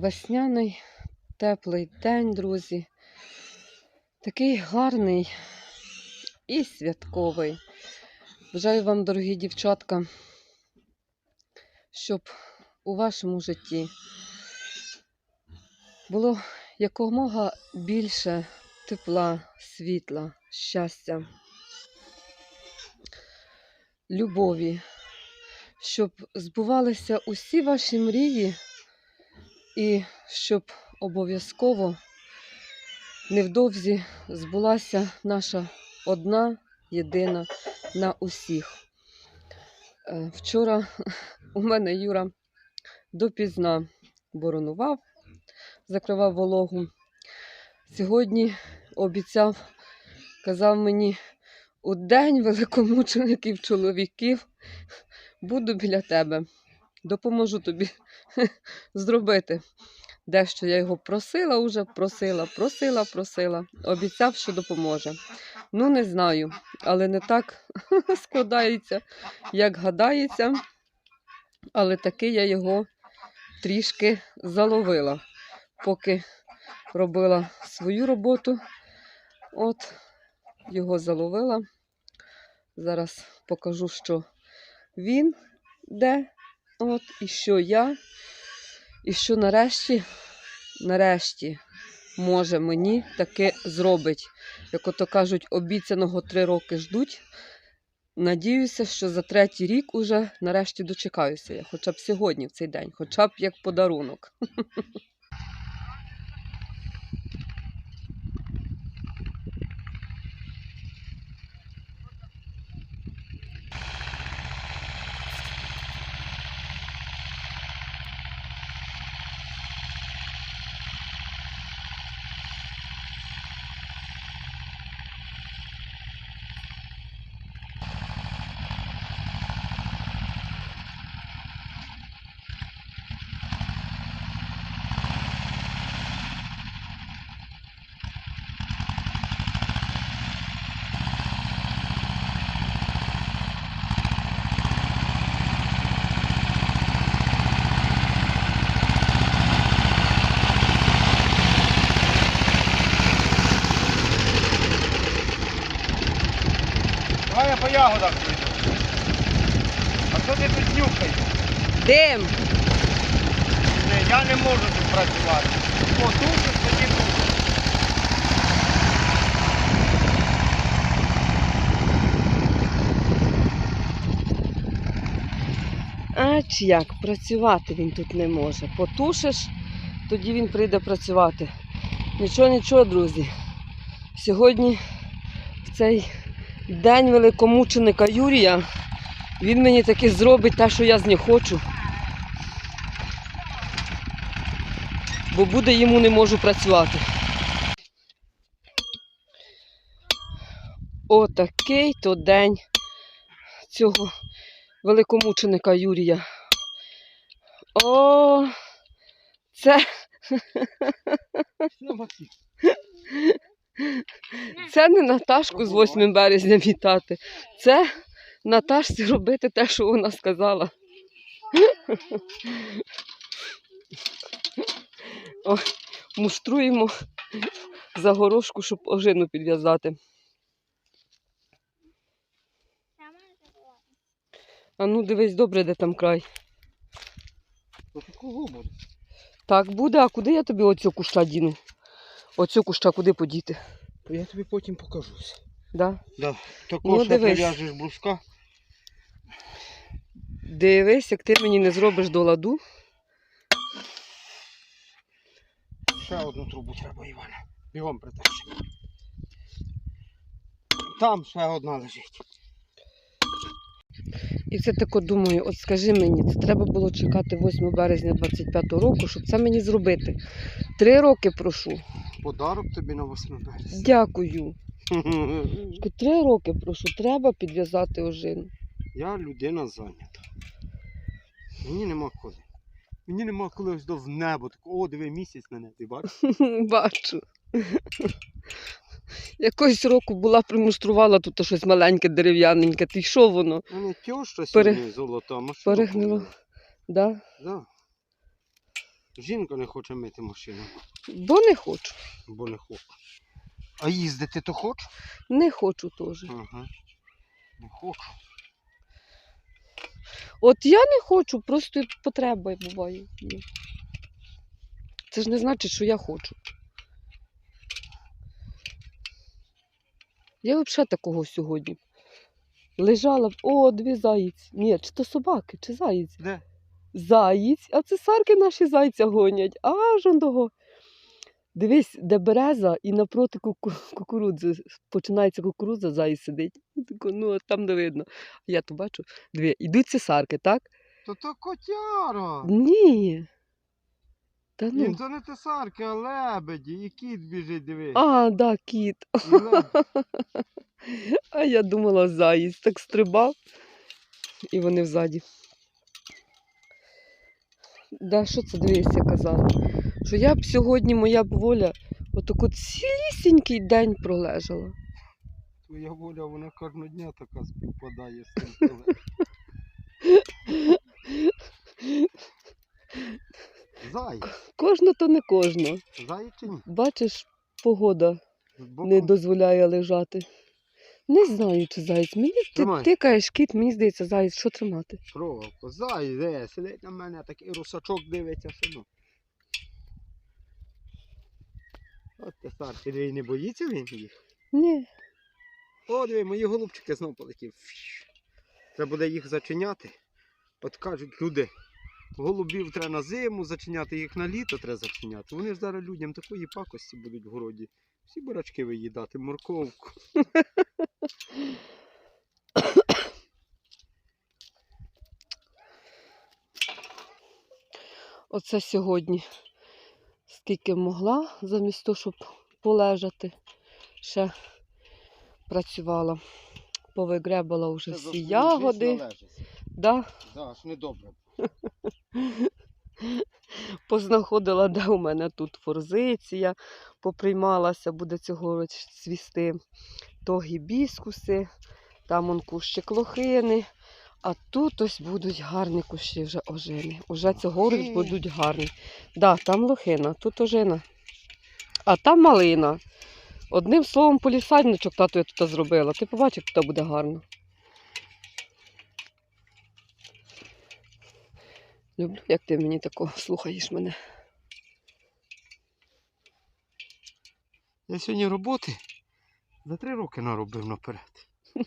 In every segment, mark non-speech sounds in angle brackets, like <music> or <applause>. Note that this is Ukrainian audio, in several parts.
Весняний теплий день, друзі. Такий гарний і святковий. Бажаю вам, дорогі дівчатка, щоб у вашому житті було якомога більше тепла, світла, щастя, любові, щоб збувалися усі ваші мрії, і щоб обов'язково невдовзі збулася наша одна єдина на усіх. Е, Вчора <laughs> у мене Юра допізна боронував, закривав вологу. Сьогодні обіцяв, казав мені, у день великомучеників чоловіків буду біля тебе. Допоможу тобі <laughs> зробити. Дещо я його просила уже, просила, просила, просила. Обіцяв, що допоможе. Ну, не знаю, але не так <laughs> складається, як гадається. Але таки я його трішки заловила, поки робила свою роботу. От, його заловила. Зараз покажу, що він де, от, і що я, і що нарешті, нарешті може мені таке зробить. Як ото кажуть, обіцяного три роки ждуть. Надіюся, що за третій рік уже нарешті дочекаюся я, хоча б сьогодні, в цей день, хоча б як подарунок. <laughs> по ягодах. А що ти тут нюхаєш? Дим! Не, Я не можу тут працювати. О, тут тоді тут. А чи як? Працювати він тут не може. Потушиш, тоді він прийде працювати. Нічого, нічого, друзі. Сьогодні, в цей день великомученика Юрія, він мені таки зробить те, що я з нього хочу. Бо буде йому не можу працювати. Отакий то день цього великомученика Юрія. О, це. Це не Наташку з 8 березня вітати. Це Наташці робити те, що вона сказала. О, муштруємо загорошку, щоб ожину підв'язати. А ну дивись добре, де там край. Так буде, а куди я тобі оцю куща діну? Оцю куща куди подіти? Я тобі потім покажусь. Да? Да. Також Ну, прив'яжеш бруска. Дивись, як ти мені не зробиш до ладу. Ще одну трубу треба, Івана. Бігом притащи. Там ще одна лежить. І це тако думаю, от скажи мені, це треба було чекати 8 березня 25 року, щоб це мені зробити. Три роки прошу. Подарок тобі на 8 березня. Дякую. <laughs> Три роки прошу, треба підв'язати ожину. Я людина зайнята. Мені нема коли. Мені нема коли ось до в небо. Так, о, диви місяць на небі, бачиш? <laughs> Бачу. Якогось року була примуструвала тут щось маленьке, дерев'яненьке. Ти що воно? У мене тьоща Пере- сьогодні золота, машина. перегнило. Да? Да. Жінка не хоче мити машину, Бо не хочу. бо не хоче. А їздити то хоче? Не хочу теж. Ага. Не хочу. От я не хочу, просто потреба буває. Це ж не значить, що я хочу. Я взагалі такого сьогодні. Лежала, о, дві заєць. Ні, чи то собаки, чи заєць. Де? Заєць, а це сарки наші зайця гонять. Аж он того. Дивись, де береза і напроти кукурудзи. Починається кукурудза, заєць сидить. Ну, там не видно. Я то бачу, дві. Ідуть ці сарки, так? То то котяра. Ні. Та Ні, ну. то не тесарки, а лебеді. І кіт біжить, диви. А, да, кіт. І. <laughs> А я думала, заєць так стрибав. І вони взаді. Да, що це дивись, я казала? Що я б сьогодні, моя б воля, отако цілісінький день пролежала. Твоя воля, вона кожного дня така співпадає з тим. Зай, Кожно то не кожно. зай чи ні? Бачиш, погода Збоку? не дозволяє лежати. Не знаю, чи заєць. Мені ти Тримай. тикаєш кіт, мені здається, заєць, що тримати? Проволоку. Зай, де, сидить на мене, такий русачок дивиться сину. От те старший, диви, не боїться він їх? Ні. О, диви, мої голубчики знов полетів. Фш. Треба буде їх зачиняти. От кажуть люди, голубів треба на зиму зачиняти, їх на літо треба зачиняти. Вони ж зараз людям такої пакості будуть в городі. Всі бурачки виїдати, морковку. Оце сьогодні скільки могла, замість того, щоб полежати, ще працювала. Повигребала вже всі ягоди. Да, Да, ж недобре. <laughs> познаходила, де у мене тут форзиція, поприймалася, буде цьогоріч цвісти. То гібіскуси, там он кущик лохини. А тут ось будуть гарні кущі вже ожини. Уже цьогоріч будуть гарні. Да, там лохина, тут ожина. А там малина. Одним словом, полісадничок тату я тут зробила. Ти побачиш, як тут буде гарно. Люблю, як ти мені тако слухаєш мене. Я сьогодні роботи за три роки наробив наперед. <laughs>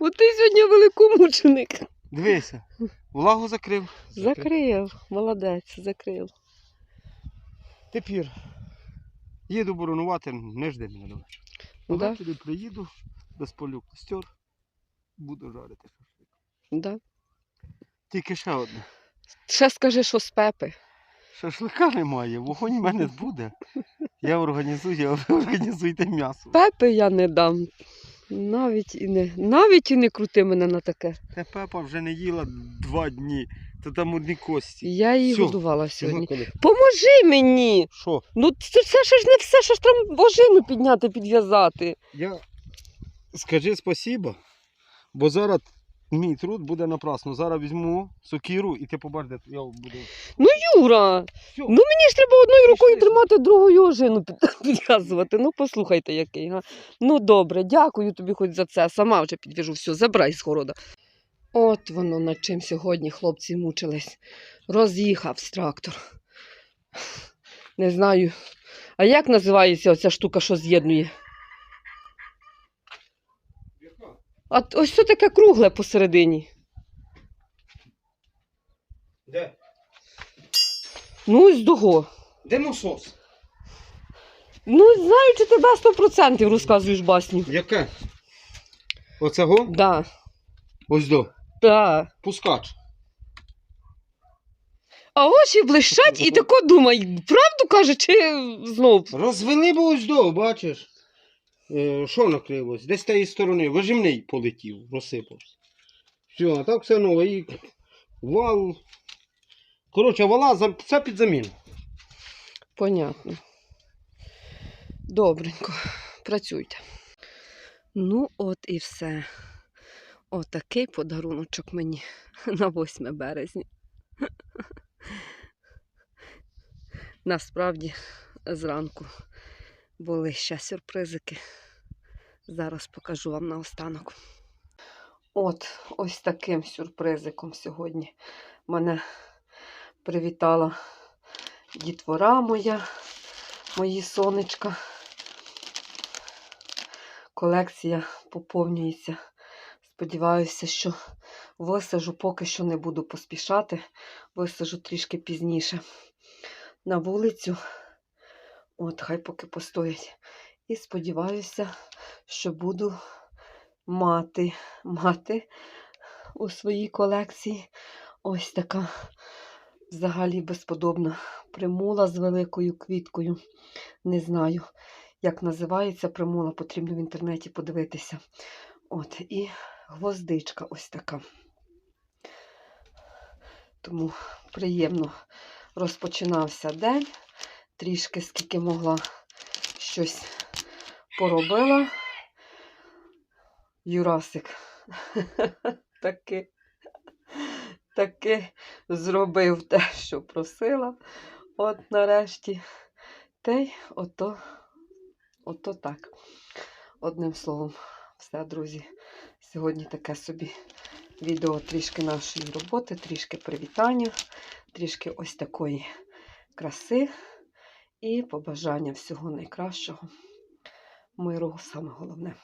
От ти сьогодні великомученик. Дивися, влагу закрив. Закрив, молодець, закрив. Тепер їду боронувати, не жди мене давай. Да? Ввечері приїду, безполю костер, буду жарити шашлик. Да. Тільки ще одне. Ще скажи, що з пепи. Шашлика немає, вогонь в мене буде. Я організую, а ви <laughs> організуйте м'ясо. Пепи я не дам. Навіть і не, навіть і не крути мене на таке. Та пепа вже не їла два дні, то там одні кості. Я її Всьо. годувала сьогодні. Коли? Поможи мені! Що? Ну це, це ж не все, що ж треба божину підняти, підв'язати. Я скажи спасіба, бо зараз мій труд буде напрасно. Зараз візьму сокиру і ти побачиш, де я буду. Ну, Юра, Всьо. ну мені ж треба одною рукою Пішли. тримати, другою ожину під- <laughs> підв'язувати. Ну послухайте який. Га? Ну добре, дякую тобі хоч за це. Сама вже підв'яжу, все, забирай з города. От воно над чим сьогодні хлопці мучились. Роз'їхався трактор. <sighs> Не знаю. А як називається оця штука, що з'єднує? А ось це таке кругле посередині. Де? Ну, ось дого. Де насос? Ну, знаю, чи тебе 100% розказуєш басню. Яке? Оцього? Да, Ось до. да. Пускач. А очі блищать і тако думай, правду каже, чи знов? Розвели б ось до, бачиш? Е, що накрилось? Десь з тієї сторони. Вижимний полетів, розсипався. Все, а так все нове. І вал. Коротше, вала все під заміну. Понятно. Добренько, працюйте. Ну, от і все. Отакий подаруночок мені на 8 березня. насправді зранку були ще сюрпризики. Зараз покажу вам наостанок. От, ось таким сюрпризиком сьогодні мене привітала дітвора моя, мої сонечка. Колекція поповнюється. Сподіваюся, що висажу, поки що не буду поспішати, висажу трішки пізніше на вулицю. От, хай поки постоять. І сподіваюся, що буду мати, мати у своїй колекції ось така взагалі безподобна примула з великою квіткою. Не знаю, як називається примула, потрібно в інтернеті подивитися. От, і гвоздичка ось така. Тому приємно розпочинався день. Трішки скільки могла щось поробила. Юрасик <laughs> таки, таки зробив те, що просила. От нарешті. Та й ото, ото так. Одним словом, все, друзі. Сьогодні таке собі відео трішки нашої роботи, трішки привітання, трішки ось такої краси і побажання всього найкращого. Миру саме головне.